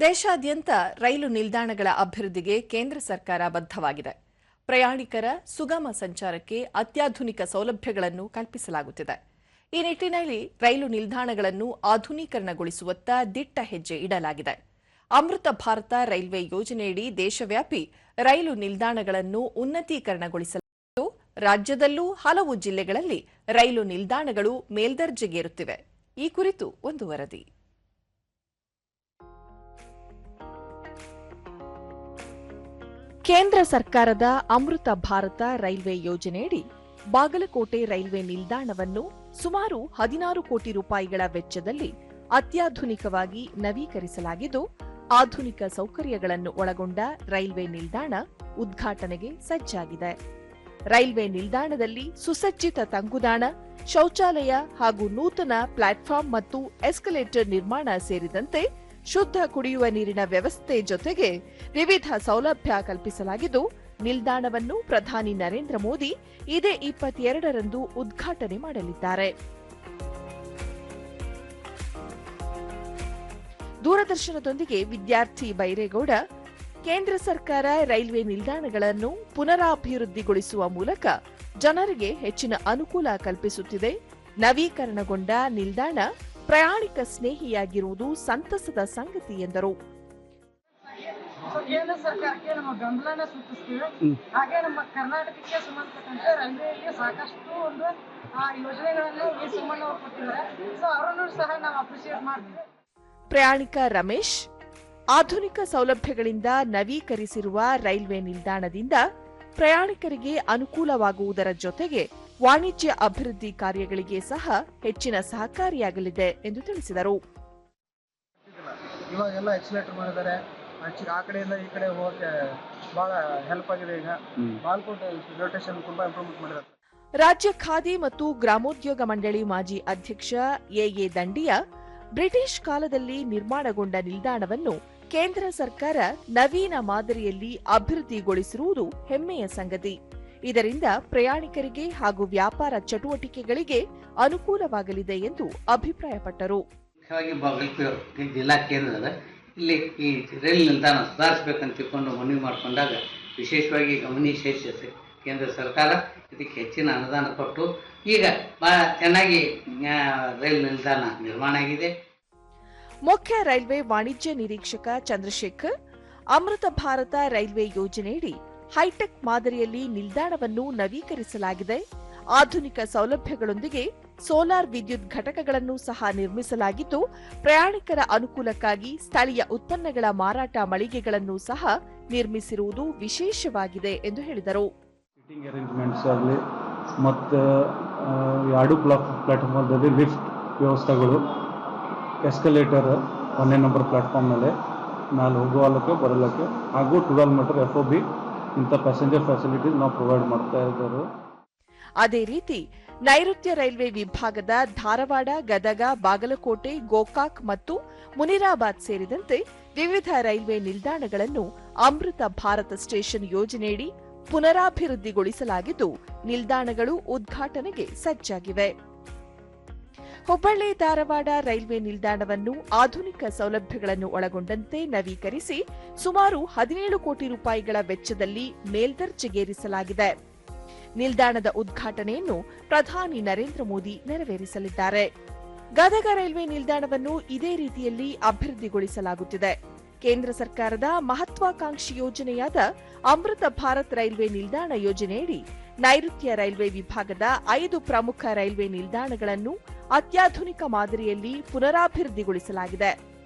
ದೇಶಾದ್ಯಂತ ರೈಲು ನಿಲ್ದಾಣಗಳ ಅಭಿವೃದ್ಧಿಗೆ ಕೇಂದ್ರ ಸರ್ಕಾರ ಬದ್ಧವಾಗಿದೆ. ಪ್ರಯಾಣಿಕರ ಸುಗಮ ಸಂಚಾರಕ್ಕೆ ಅತ್ಯಾಧುನಿಕ ಸೌಲಭ್ಯಗಳನ್ನು ಕಲ್ಪಿಸಲಾಗುತ್ತಿದೆ. ಈ ನಿಟ್ಟಿನಲ್ಲಿ ರೈಲು ನಿಲ್ದಾಣಗಳನ್ನು ಆಧುನೀಕರಣಗೊಳಿಸುವತ್ತ ದಿಟ್ಟ ಹೆಜ್ಜೆ ಇಡಲಾಗಿದೆ. ಅಮೃತ ಭಾರತ ರೈಲ್ವೆ ಯೋಜನೆಯಡಿ ದೇಶವ್ಯಾಪಿ ರೈಲು ನಿಲ್ದಾಣಗಳನ್ನು ಉನ್ನತೀಕರಣಗೊಳಿಸಲಾಗಿದ್ದು, ರಾಜ್ಯದಲ್ಲೂ ಹಲವು ಜಿಲ್ಲೆಗಳಲ್ಲಿ ರೈಲು ನಿಲ್ದಾಣಗಳು ಮೇಲ್ದರ್ಜೆಗೇರುತ್ತಿವೆ. ಈ ಕುರಿತು ಒಂದು ವರದಿ. ಕೇಂದ್ರ ಸರ್ಕಾರದ ಅಮೃತ ಭಾರತ ರೈಲ್ವೆ ಯೋಜನೆಯಡಿ ಬಾಗಲಕೋಟೆ ರೈಲ್ವೆ ನಿಲ್ದಾಣವನ್ನು ಸುಮಾರು ಹದಿನಾರು ಕೋಟಿ ರೂಪಾಯಿಗಳ ವೆಚ್ಚದಲ್ಲಿ ಅತ್ಯಾಧುನಿಕವಾಗಿ ನವೀಕರಿಸಲಾಗಿದ್ದು, ಆಧುನಿಕ ಸೌಕರ್ಯಗಳನ್ನು ಒಳಗೊಂಡ ರೈಲ್ವೆ ನಿಲ್ದಾಣ ಉದ್ಘಾಟನೆಗೆ ಸಜ್ಜಾಗಿದೆ. ರೈಲ್ವೆ ನಿಲ್ದಾಣದಲ್ಲಿ ಸುಸಜ್ಜಿತ ತಂಗುದಾಣ, ಶೌಚಾಲಯ ಹಾಗೂ ನೂತನ ಪ್ಲಾಟ್ಫಾರ್ಮ್ ಮತ್ತು ಎಸ್ಕಲೇಟರ್ ನಿರ್ಮಾಣ ಸೇರಿದಂತೆ ಶುದ್ಧ ಕುಡಿಯುವ ನೀರಿನ ವ್ಯವಸ್ಥೆ ಜೊತೆಗೆ ವಿವಿಧ ಸೌಲಭ್ಯ ಕಲ್ಪಿಸಲಾಗಿದ್ದು, ನಿಲ್ದಾಣವನ್ನು ಪ್ರಧಾನಿ ನರೇಂದ್ರ ಮೋದಿ ಇದೇ ಇಪ್ಪತ್ತೆರಡರಂದು ಉದ್ಘಾಟನೆ ಮಾಡಲಿದ್ದಾರೆ. ದೂರದರ್ಶನದೊಂದಿಗೆ ವಿದ್ಯಾರ್ಥಿ ಬೈರೇಗೌಡ, ಕೇಂದ್ರ ಸರ್ಕಾರ ರೈಲ್ವೆ ನಿಲ್ದಾಣಗಳನ್ನು ಪುನರಾಭಿವೃದ್ಧಿಗೊಳಿಸುವ ಮೂಲಕ ಜನರಿಗೆ ಹೆಚ್ಚಿನ ಅನುಕೂಲ ಕಲ್ಪಿಸುತ್ತಿದೆ. ನವೀಕರಣಗೊಂಡ ನಿಲ್ದಾಣ ಪ್ರಯಾಣಿಕ ಸ್ನೇಹಿಯಾಗಿರುವುದು ಸಂತಸದ ಸಂಗತಿ ಎಂದರು. ಸೊ ಕೇಂದ್ರ ಸರ್ಕಾರಕ್ಕೆ ನಮ್ಮ ಬೆಂಬಲನ ಸೂಚಿಸ್ತೀವಿ. ಹಾಗೆ ನಮ್ಮ ಕರ್ನಾಟಕಕ್ಕೆ ಸಂಬಂಧಪಟ್ಟಂತೆ ರೈಲ್ವೆಯಲ್ಲಿ ಸಾಕಷ್ಟು ಒಂದು ಆ, ಯೋಜನೆಗಳನ್ನು ಈ ಸಂಬಂಧ ಅವ್ರು ಕೊಟ್ಟಿದ್ದಾರೆ. ಸೊ ಅವರನ್ನು ಸಹ ನಾವು ಅಪ್ರಿಶಿಯೇಟ್ ಮಾಡ್ತೀವಿ. ಪ್ರಯಾಣಿಕ ರಮೇಶ್ ಆಧುನಿಕ ಸೌಲಭ್ಯಗಳಿಂದ ನವೀಕರಿಸಿರುವ ರೈಲ್ವೆ ನಿಲ್ದಾಣದಿಂದ ಪ್ರಯಾಣಿಕರಿಗೆ ಅನುಕೂಲವಾಗುವುದರ ಜೊತೆಗೆ ವಾಣಿಜ್ಯ ಅಭಿವೃದ್ಧಿ ಕಾರ್ಯಗಳಿಗೆ ಸಹ ಹೆಚ್ಚಿನ ಸಹಕಾರಿಯಾಗಲಿದೆ ಎಂದು ತಿಳಿಸಿದರು. ಇವಾಗೆಲ್ಲ ಎಕ್ಸಲೇಟರ್ ಮಾಡಿದ್ದಾರೆ. ಆಕ್ಚುಲಿ ಆ ಕಡೆಯಿಂದ ಈ ಕಡೆ ಹೋಗಕ್ಕೆ ಬಹಳ ಹೆಲ್ಪ್ ಆಗಿದೆ ಈಗ. ಬಾಲ್ಕೋಟ್ ರೊಟೇಷನ್ ತುಂಬಾ ಇಂಪ್ರೂವ್ಮೆಂಟ್ ಮಾಡಿದ್ದಾರೆ. ರಾಜ್ಯ ಖಾದಿ ಮತ್ತು ಗ್ರಾಮೋದ್ಯೋಗ ಮಂಡಳಿ ಮಾಜಿ ಅಧ್ಯಕ್ಷ ಎಎ ದಂಡಿಯ ಬ್ರಿಟಿಷ್ ಕಾಲದಲ್ಲಿ ನಿರ್ಮಾಣಗೊಂಡ ನಿಲ್ದಾಣವನ್ನು ಕೇಂದ್ರ ಸರ್ಕಾರ ನವೀನ ಮಾದರಿಯಲ್ಲಿ ಅಭಿವೃದ್ಧಿಗೊಳಿಸಿರುವುದು ಹೆಮ್ಮೆಯ ಸಂಗತಿ. ಇದರಿಂದ ಪ್ರಯಾಣಿಕರಿಗೆ ಹಾಗೂ ವ್ಯಾಪಾರ ಚಟುವಟಿಕೆಗಳಿಗೆ ಅನುಕೂಲವಾಗಲಿದೆ ಎಂದು ಅಭಿಪ್ರಾಯಪಟ್ಟರು. ಮುಖ್ಯವಾಗಿ ಬಾಗಲಕೋಟೆ ಜಿಲ್ಲಾ ಕೇಂದ್ರದ ಇಲ್ಲಿ ಈ ರೈಲು ನಿಲ್ದಾಣ ಸುಧಾರಿಸಬೇಕಂತ ತಿಳ್ಕೊಂಡು ಮನವಿ ಮಾಡಿಕೊಂಡಾಗ ವಿಶೇಷವಾಗಿ ಗಮನಿಸಿ ಕೇಂದ್ರ ಸರ್ಕಾರ ಇದಕ್ಕೆ ಹೆಚ್ಚಿನ ಅನುದಾನ ಕೊಟ್ಟು ಈಗ ಬಹಳ ಚೆನ್ನಾಗಿ ರೈಲು ನಿಲ್ದಾಣ ನಿರ್ಮಾಣ ಆಗಿದೆ. ಮುಖ್ಯ ರೈಲ್ವೆ ವಾಣಿಜ್ಯ ನಿರೀಕ್ಷಕ ಚಂದ್ರಶೇಖರ್ ಅಮೃತ ಭಾರತ ರೈಲ್ವೆ ಯೋಜನೆಯಡಿ ಹೈಟೆಕ್ ಮಾದರಿಯಲ್ಲಿ ನಿಲ್ದಾಣವನ್ನು ನವೀಕರಿಸಲಾಗಿದೆ. ಆಧುನಿಕ ಸೌಲಭ್ಯಗಳೊಂದಿಗೆ ಸೋಲಾರ್ ವಿದ್ಯುತ್ ಘಟಕಗಳನ್ನು ಸಹ ನಿರ್ಮಿಸಲಾಗಿದ್ದು, ಪ್ರಯಾಣಿಕರ ಅನುಕೂಲಕ್ಕಾಗಿ ಸ್ಥಳೀಯ ಉತ್ಪನ್ನಗಳ ಮಾರಾಟ ಮಳಿಗೆಗಳನ್ನು ಸಹ ನಿರ್ಮಿಸಿರುವುದು ವಿಶೇಷವಾಗಿದೆ ಎಂದು ಹೇಳಿದರು. ಮತ್ತು ಎರಡು ಬ್ಲಾಕ್ ಪ್ಲಾಟ್ಫಾರ್ಮಲ್ಲಿ ಲಿಫ್ಟ್ ವ್ಯವಸ್ಥೆಗಳು ಎಸ್ಕಲೇಟರ್ ಒಂದನೇ ನಂಬರ್ ಪ್ಲಾಟ್ಫಾರ್ಮ್ ಮೇಲೆ ನಾನು ಹೋಗುವಲಕ್ಕೆ ಬರಲಕ್ಕೆ, ಹಾಗೂ twelve metre F O B ಇಂಥ ಪ್ಯಾಸೆಂಜರ್ ಫೆಸಿಲಿಟೀಸ್ ನಾವು ಪ್ರೊವೈಡ್ ಮಾಡ್ತಾ ಅದೇ ರೀತಿ ನೈಋತ್ಯ ರೈಲ್ವೆ ವಿಭಾಗದ ಧಾರವಾಡ, ಗದಗ, ಬಾಗಲಕೋಟೆ, ಗೋಕಾಕ್ ಮತ್ತು ಮುನಿರಾಬಾದ್ ಸೇರಿದಂತೆ ವಿವಿಧ ರೈಲ್ವೆ ನಿಲ್ದಾಣಗಳನ್ನು ಅಮೃತ ಭಾರತ ಸ್ಟೇಷನ್ ಯೋಜನೆಯಡಿ ಪುನರಾಭಿವೃದ್ಧಿಗೊಳಿಸಲಾಗಿದ್ದು, ನಿಲ್ದಾಣಗಳು ಉದ್ಘಾಟನೆಗೆ ಸಜ್ಜಾಗಿವೆ. ಹುಬ್ಬಳ್ಳಿ ಧಾರವಾಡ ರೈಲ್ವೆ ನಿಲ್ದಾಣವನ್ನು ಆಧುನಿಕ ಸೌಲಭ್ಯಗಳನ್ನು ಒಳಗೊಂಡಂತೆ ನವೀಕರಿಸಿ ಸುಮಾರು ಹದಿನೇಳು ಕೋಟಿ ರೂಪಾಯಿಗಳ ವೆಚ್ಚದಲ್ಲಿ ಮೇಲ್ದರ್ಜೆಗೇರಿಸಲಾಗಿದೆ. ನಿಲ್ದಾಣದ ಉದ್ಘಾಟನೆಯನ್ನು ಪ್ರಧಾನಿ ನರೇಂದ್ರ ಮೋದಿ ನೆರವೇರಿಸಲಿದ್ದಾರೆ. ಗದಗ ರೈಲ್ವೆ ನಿಲ್ದಾಣವನ್ನು ಇದೇ ರೀತಿಯಲ್ಲಿ ಅಭಿವೃದ್ಧಿಗೊಳಿಸಲಾಗುತ್ತಿದೆ. ಕೇಂದ್ರ ಸರ್ಕಾರದ ಮಹತ್ವಾಕಾಂಕ್ಷಿ ಯೋಜನೆಯಾದ ಅಮೃತ ಭಾರತ್ ರೈಲ್ವೆ ನಿಲ್ದಾಣ ಯೋಜನೆಯಡಿ ನೈಋತ್ಯ ರೈಲ್ವೆ ವಿಭಾಗದ ಐದು ಪ್ರಮುಖ ರೈಲ್ವೆ ನಿಲ್ದಾಣಗಳನ್ನು ಅತ್ಯಾಧುನಿಕ ಮಾದರಿಯಲ್ಲಿ ಪುನರಾಭಿವೃದ್ಧಿಗೊಳಿಸಲಾಗಿದೆ.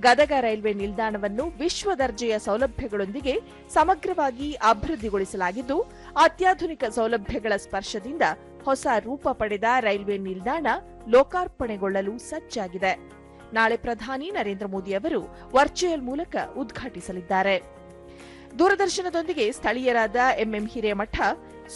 ಗದಗ ರೈಲ್ವೆ ನಿಲ್ದಾಣವನ್ನು ವಿಶ್ವ ದರ್ಜೆಯ ಸೌಲಭ್ಯಗಳೊಂದಿಗೆ ಸಮಗ್ರವಾಗಿ ಅಭಿವೃದ್ಧಿಗೊಳಿಸಲಾಗಿದ್ದು, ಅತ್ಯಾಧುನಿಕ ಸೌಲಭ್ಯಗಳ ಸ್ಪರ್ಶದಿಂದ ಹೊಸ ರೂಪ ಪಡೆದ ರೈಲ್ವೆ ನಿಲ್ದಾಣ ಲೋಕಾರ್ಪಣೆಗೊಳ್ಳಲು ಸಜ್ಜಾಗಿದೆ. ನಾಳೆ ಪ್ರಧಾನಿ ನರೇಂದ್ರ ಮೋದಿ ಅವರು ವರ್ಚುವಲ್ ಮೂಲಕ ಉದ್ಘಾಟಿಸಲಿದ್ದಾರೆ. ದೂರದರ್ಶನದೊಂದಿಗೆ ಸ್ಥಳೀಯರಾದ ಎಂಎಂ ಹಿರೇಮಠ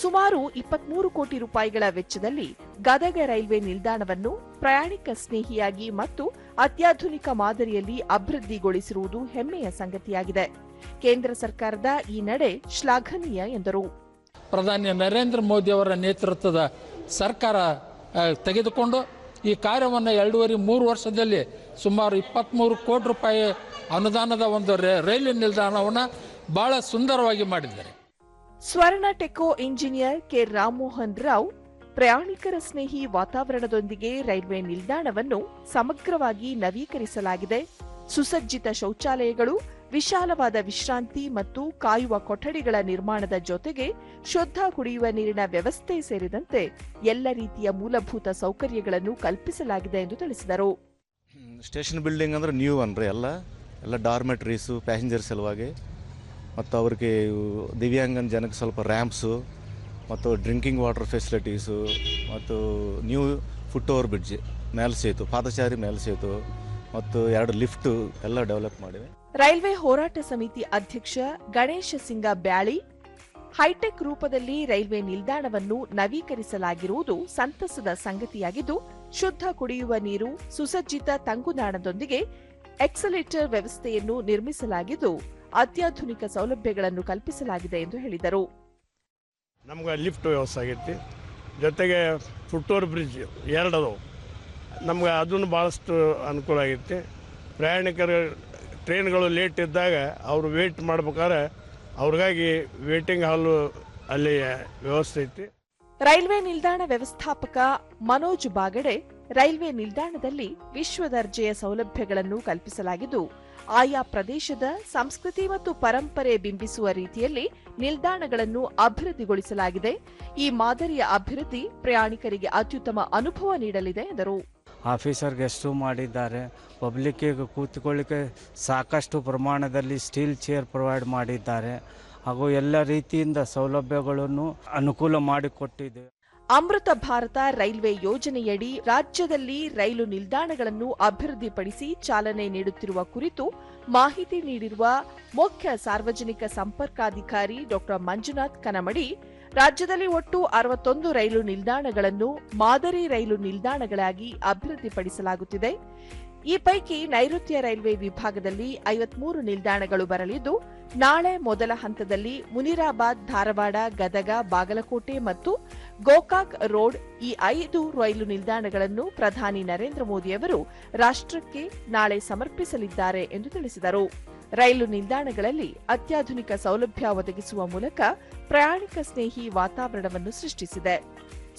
ಸುಮಾರು ಇಪ್ಪತ್ಮೂರು ಕೋಟಿ ರೂಪಾಯಿಗಳ ವೆಚ್ಚದಲ್ಲಿ ಗದಗ ರೈಲ್ವೆ ನಿಲ್ದಾಣವನ್ನು ಪ್ರಯಾಣಿಕ ಸ್ನೇಹಿಯಾಗಿ ಮತ್ತು ಅತ್ಯಾಧುನಿಕ ಮಾದರಿಯಲ್ಲಿ ಅಭಿವೃದ್ಧಿಗೊಳಿಸಿರುವುದು ಹೆಮ್ಮೆಯ ಸಂಗತಿಯಾಗಿದೆ. ಕೇಂದ್ರ ಸರ್ಕಾರದ ಈ ನಡೆ ಶ್ಲಾಘನೀಯ ಎಂದರು. ಪ್ರಧಾನಿ ನರೇಂದ್ರ ಮೋದಿ ಅವರ ನೇತೃತ್ವದ ಸರ್ಕಾರ ತೆಗೆದುಕೊಂಡು ಈ ಕಾರ್ಯವನ್ನು ಎರಡೂವರೆ ಮೂರು ವರ್ಷದಲ್ಲಿ ಸುಮಾರು ಇಪ್ಪತ್ತ್ಮೂರು ಕೋಟಿ ರೂಪಾಯಿ ಅನುದಾನದ ಒಂದು ರೈಲು ನಿಲ್ದಾಣವನ್ನು ಭಾಳ ಸುಂದರವಾಗಿ ಮಾಡಿದ್ದಾರೆ. ಸ್ವರ್ಣ ಟೆಕೋ ಇಂಜಿನಿಯರ್ ಕೆ ರಾಮಮೋಹನ್ ರಾವ್ ಪ್ರಯಾಣಿಕರ ಸ್ನೇಹಿ ವಾತಾವರಣದೊಂದಿಗೆ ರೈಲ್ವೆ ನಿಲ್ದಾಣವನ್ನು ಸಮಗ್ರವಾಗಿ ನವೀಕರಿಸಲಾಗಿದೆ. ಸುಸಜ್ಜಿತ ಶೌಚಾಲಯಗಳು, ವಿಶಾಲವಾದ ವಿಶ್ರಾಂತಿ ಮತ್ತು ಕಾಯುವ ಕೊಠಡಿಗಳ ನಿರ್ಮಾಣದ ಜೊತೆಗೆ ಶುದ್ಧ ಕುಡಿಯುವ ನೀರಿನ ವ್ಯವಸ್ಥೆ ಸೇರಿದಂತೆ ಎಲ್ಲ ರೀತಿಯ ಮೂಲಭೂತ ಸೌಕರ್ಯಗಳನ್ನು ಕಲ್ಪಿಸಲಾಗಿದೆ ಎಂದು ತಿಳಿಸಿದರು. ಸ್ಟೇಷನ್ ಬಿಲ್ಡಿಂಗ್ ಅಂದ್ರೆ ನ್ಯೂ ಅನ್ರಿ ಎಲ್ಲ ಎಲ್ಲ ಡಾರ್ಮೆಟ್ರೀಸು ಪ್ಯಾಸೆಂಜರ್ ಸಲುವಾಗಿ ಮತ್ತು ಅವ್ರಿಗೆ ದಿವ್ಯಾಂಗನ ಜನಕ್ಕೆ ಸ್ವಲ್ಪ ರ್ಯಾಂಪ್ಸು ಮತ್ತು ಡ್ರಿಂಕಿಂಗ್ ವಾಟರ್ ಫೆಸಿಲಿಟೀಸು ಮತ್ತು ನ್ಯೂ ಫುಟ್ ಓವರ್ ಬ್ರಿಡ್ಜ್ ಮೇಲ್ಸೇತು ಪಾದಚಾರಿ ಮೇಲ್ಸೇತು ಮತ್ತು ಎರಡು ಲಿಫ್ಟ್ ಎಲ್ಲ ಡೆವಲಪ್ ಮಾಡಿವೆ. ರೈಲ್ವೆ ಹೋರಾಟ ಸಮಿತಿ ಅಧ್ಯಕ್ಷ ಗಣೇಶ ಸಿಂಗ ಬ್ಯಾಳಿ, ಹೈಟೆಕ್ ರೂಪದಲ್ಲಿ ರೈಲ್ವೆ ನಿಲ್ದಾಣವನ್ನು ನವೀಕರಿಸಲಾಗಿರುವುದು ಸಂತಸದ ಸಂಗತಿಯಾಗಿದ್ದು, ಶುದ್ಧ ಕುಡಿಯುವ ನೀರು, ಸುಸಜ್ಜಿತ ತಂಗುದಾಣದೊಂದಿಗೆ ಎಕ್ಸಲೇಟರ್ ವ್ಯವಸ್ಥೆಯನ್ನು ನಿರ್ಮಿಸಲಾಗಿದ್ದು ಅತ್ಯಾಧುನಿಕ ಸೌಲಭ್ಯಗಳನ್ನು ಕಲ್ಪಿಸಲಾಗಿದೆ ಎಂದು ಹೇಳಿದರು. ನಮ್ಗೆ ಲಿಫ್ಟ್ ವ್ಯವಸ್ಥೆ ಆಗೈತಿ. ಜೊತೆಗೆ ಫುಟ್ಓವರ್ ಬ್ರಿಡ್ಜ್ ಎರಡದು ನಮ್ಗೆ ಅದನ್ನು ಭಾಳಷ್ಟು ಅನುಕೂಲ ಆಗೈತಿ. ಪ್ರಯಾಣಿಕರು ಟ್ರೈನ್ಗಳು ಲೇಟ್ ಇದ್ದಾಗ ಅವರು ವೇಟ್ ಮಾಡ್ಬೇಕಾದ್ರೆ ಅವ್ರಿಗಾಗಿ ವೇಟಿಂಗ್ ಹಾಲು ಅಲ್ಲಿ ವ್ಯವಸ್ಥೆ ಐತಿ. ರೈಲ್ವೆ ನಿಲ್ದಾಣ ವ್ಯವಸ್ಥಾಪಕ ಮನೋಜ್ ಬಾಗಡೆ ರೈಲ್ವೆ ನಿಲ್ದಾಣದಲ್ಲಿ ವಿಶ್ವ ದರ್ಜೆಯ ಸೌಲಭ್ಯಗಳನ್ನು ಕಲ್ಪಿಸಲಾಗಿದ್ದು ಆಯಾ ಪ್ರದೇಶದ ಸಂಸ್ಕೃತಿ ಮತ್ತು ಪರಂಪರೆ ಬಿಂಬಿಸುವ ರೀತಿಯಲ್ಲಿ ನಿಲ್ದಾಣಗಳನ್ನು ಅಭಿವೃದ್ಧಿಗೊಳಿಸಲಾಗಿದೆ. ಈ ಮಾದರಿಯ ಅಭಿವೃದ್ಧಿ ಪ್ರಯಾಣಿಕರಿಗೆ ಅತ್ಯುತ್ತಮ ಅನುಭವ ನೀಡಲಿದೆ ಎಂದರು. ಆಫೀಸರ್ ಗೆಸ್ಟು ಮಾಡಿದ್ದಾರೆ. ಪಬ್ಲಿಕ್ಕಿಗೆ ಕೂತ್ಕೊಳ್ಳಿಕ್ಕೆ ಸಾಕಷ್ಟು ಪ್ರಮಾಣದಲ್ಲಿ ಸ್ಟೀಲ್ ಚೇರ್ ಪ್ರೊವೈಡ್ ಮಾಡಿದ್ದಾರೆ. ಹಾಗೂ ಎಲ್ಲ ರೀತಿಯಿಂದ ಸೌಲಭ್ಯಗಳನ್ನು ಅನುಕೂಲ ಮಾಡಿಕೊಟ್ಟಿದೆ. ಅಮೃತ ಭಾರತ ರೈಲ್ವೆ ಯೋಜನೆಯಡಿ ರಾಜ್ಯದಲ್ಲಿ ರೈಲು ನಿಲ್ದಾಣಗಳನ್ನು ಅಭಿವೃದ್ಧಿಪಡಿಸಿ ಚಾಲನೆ ನೀಡುತ್ತಿರುವ ಕುರಿತು ಮಾಹಿತಿ ನೀಡಿರುವ ಮುಖ್ಯ ಸಾರ್ವಜನಿಕ ಸಂಪರ್ಕಾಧಿಕಾರಿ ಡಾ ಮಂಜುನಾಥ್ ಕನಮಡಿ, ರಾಜ್ಯದಲ್ಲಿ ಒಟ್ಟು ಅರವತ್ತೊಂದು ರೈಲು ನಿಲ್ದಾಣಗಳನ್ನು ಮಾದರಿ ರೈಲು ನಿಲ್ದಾಣಗಳಾಗಿ ಅಭಿವೃದ್ಧಿಪಡಿಸಲಾಗುತ್ತಿದೆ. ಈ ಪೈಕಿ ನೈಋತ್ಯ ರೈಲ್ವೆ ವಿಭಾಗದಲ್ಲಿ ಐವತ್ಮೂರು ನಿಲ್ದಾಣಗಳು ಬರಲಿದ್ದು, ನಾಳೆ ಮೊದಲ ಹಂತದಲ್ಲಿ ಮುನಿರಾಬಾದ್, ಧಾರವಾಡ, ಗದಗ, ಬಾಗಲಕೋಟೆ ಮತ್ತು ಗೋಕಾಕ್ ರೋಡ್ ಈ ಐದು ರೈಲು ನಿಲ್ದಾಣಗಳನ್ನು ಪ್ರಧಾನಿ ನರೇಂದ್ರ ಮೋದಿ ಅವರು ರಾಷ್ಟ್ರಕ್ಕೆ ನಾಳೆ ಸಮರ್ಪಿಸಲಿದ್ದಾರೆ ಎಂದು ತಿಳಿಸಿದರು. ರೈಲು ನಿಲ್ದಾಣಗಳಲ್ಲಿ ಅತ್ಯಾಧುನಿಕ ಸೌಲಭ್ಯ ಒದಗಿಸುವ ಮೂಲಕ ಪ್ರಯಾಣಿಕ ಸ್ನೇಹಿ ವಾತಾವರಣವನ್ನು ಸೃಷ್ಟಿಸಿದೆ.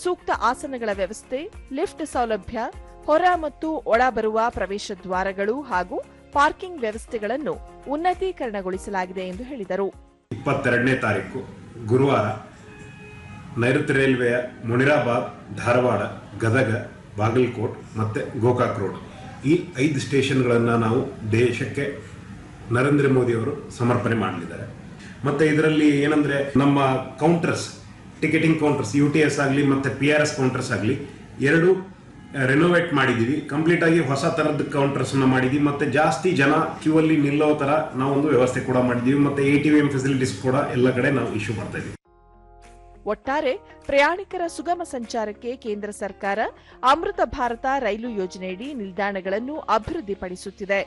ಸೂಕ್ತ ಆಸನಗಳ ವ್ಯವಸ್ಥೆ, ಲಿಫ್ಟ್ ಸೌಲಭ್ಯ ಹೊರ ಮತ್ತು ಒಳ ಬರುವ ಪ್ರವೇಶ ದ್ವಾರಗಳು ಹಾಗೂ ಪಾರ್ಕಿಂಗ್ ವ್ಯವಸ್ಥೆಗಳನ್ನು ಉನ್ನತೀಕರಣಗೊಳಿಸಲಾಗಿದೆ ಎಂದು ಹೇಳಿದರು. ಇಪ್ಪತ್ತೆರಡನೇ ತಾರೀಕು ಗುರುವಾರ ನೈಋತ್ಯ ರೈಲ್ವೆಯ ಮುನಿರಾಬಾದ್, ಧಾರವಾಡ, ಗದಗ, ಬಾಗಲಕೋಟ್ ಮತ್ತು ಗೋಕಾಕ್ ರೋಡ್. ಈ ಐದು ಸ್ಟೇಷನ್ಗಳನ್ನು ನಾವು ದೇಶಕ್ಕೆ ನರೇಂದ್ರ ಮೋದಿಯವರು ಸಮರ್ಪಣೆ ಮಾಡಲಿದ್ದಾರೆ. ಮತ್ತು ಇದರಲ್ಲಿ ಏನಂದರೆ ನಮ್ಮ counters ticketing counters U T S ಆಗಲಿ ಮತ್ತು ಪಿ ಆರ್ ಎಸ್ ಕೌಂಟರ್ಸ್ ಆಗಲಿ ಎರಡು ರೆನೋವೇಟ್ ಮಾಡಿದ್ದೀವಿ ಕಂಪ್ಲೀಟ್ ಆಗಿ ಹೊಸ ಥರದ ಕೌಂಟರ್ಸನ್ನು ಮಾಡಿದ್ದೀವಿ ಮತ್ತು ಜಾಸ್ತಿ ಜನ ಕ್ಯೂ ಅಲ್ಲಿ ನಿಲ್ಲೋ ಥರ ಒಂದು ವ್ಯವಸ್ಥೆ ಕೂಡ ಮಾಡಿದ್ದೀವಿ ಮತ್ತು ಎ ಟಿ ಎಂ ಫೆಸಿಲಿಟೀಸ್ ಕೂಡ ಎಲ್ಲ ಕಡೆ ನಾವು ಇಶ್ಯೂ ಮಾಡ್ತಾ ಇದ್ದೀವಿ ಒಟ್ಟಾರೆ ಪ್ರಯಾಣಿಕರ ಸುಗಮ ಸಂಚಾರಕ್ಕೆ ಕೇಂದ್ರ ಸರ್ಕಾರ ಅಮೃತ ಭಾರತ ರೈಲು ಯೋಜನೆಯಡಿ ನಿಲ್ದಾಣಗಳನ್ನು ಅಭಿವೃದ್ಧಿಪಡಿಸುತ್ತಿದೆ.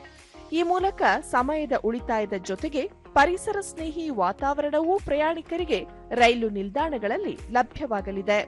ಈ ಮೂಲಕ ಸಮಯದ ಉಳಿತಾಯದ ಜೊತೆಗೆ ಪರಿಸರ ಸ್ನೇಹಿ ವಾತಾವರಣವೂ ಪ್ರಯಾಣಿಕರಿಗೆ ರೈಲು ನಿಲ್ದಾಣಗಳಲ್ಲಿ ಲಭ್ಯವಾಗಲಿದೆ.